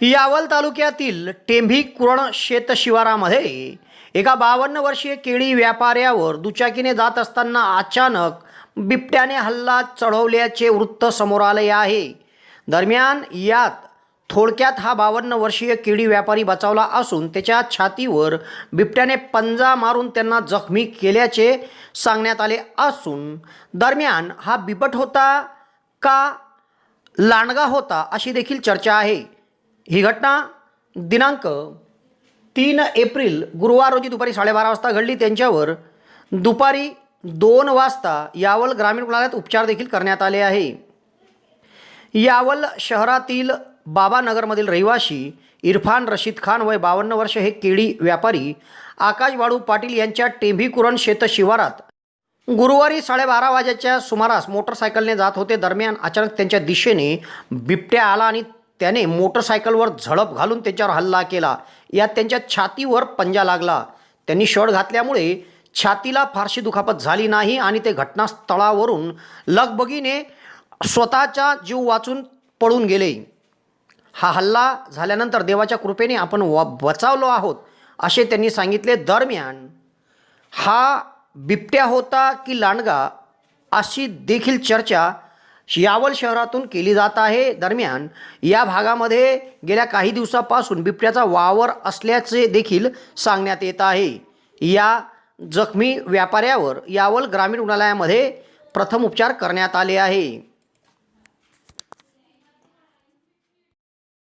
यावल तालुक्यातील टेंभी कुरण शेतशिवारामध्ये एका बावन्न वर्षीय केळी व्यापाऱ्यावर दुचाकीने जात असताना अचानक बिबट्याने हल्ला चढवल्याचे वृत्त समोर आले आहे. दरम्यान यात थोडक्यात हा बावन्न वर्षीय केळी व्यापारी बचावला असून त्याच्या छातीवर बिबट्याने पंजा मारून त्यांना जखमी केल्याचे सांगण्यात आले असून दरम्यान हा बिबट होता का लांडगा होता अशी देखील चर्चा आहे. ही घटना दिनांक तीन एप्रिल गुरुवार रोजी दुपारी साडेबारा वाजता घडली. त्यांच्यावर दुपारी दोन वाजता यावल ग्रामीण रुग्णालयात उपचार देखील करण्यात आले आहे. यावल शहरातील बाबानगरमधील रहिवाशी इरफान रशीद खान वय बावन्न वर्ष हे केळी व्यापारी आकाश वाळू पाटील यांच्या टेंभीकुरण शेत शिवारात गुरुवारी साडेबारा वाजेच्या सुमारास मोटरसायकलने जात होते. दरम्यान अचानक त्यांच्या दिशेने बिबट्या आला आणि त्याने मोटरसायकलवर झडप घालून त्यांच्यावर हल्ला केला. यात त्यांच्या छातीवर पंजा लागला. त्यांनी शॉट घातल्यामुळे छातीला फारशी दुखापत झाली नाही आणि ते घटनास्थळावरून लगबगीने स्वतःचा जीव वाचून पळून गेले. हा हल्ला झाल्यानंतर देवाच्या कृपेने आपण व बचावलो आहोत असे त्यांनी सांगितले. दरम्यान हा बिबट्या होता की लांडगा अशी देखील चर्चा शियावल शहरातून केली जात आहे. दरम्यान या भागामध्ये गेल्या काही दिवसापासून बिबट्याचा वावर असल्याचे देखील सांगण्यात येत आहे. या जखमी व्यापाऱ्यावर यावल ग्रामीण रुग्णालयामध्ये प्रथम उपचार करण्यात आले आहे.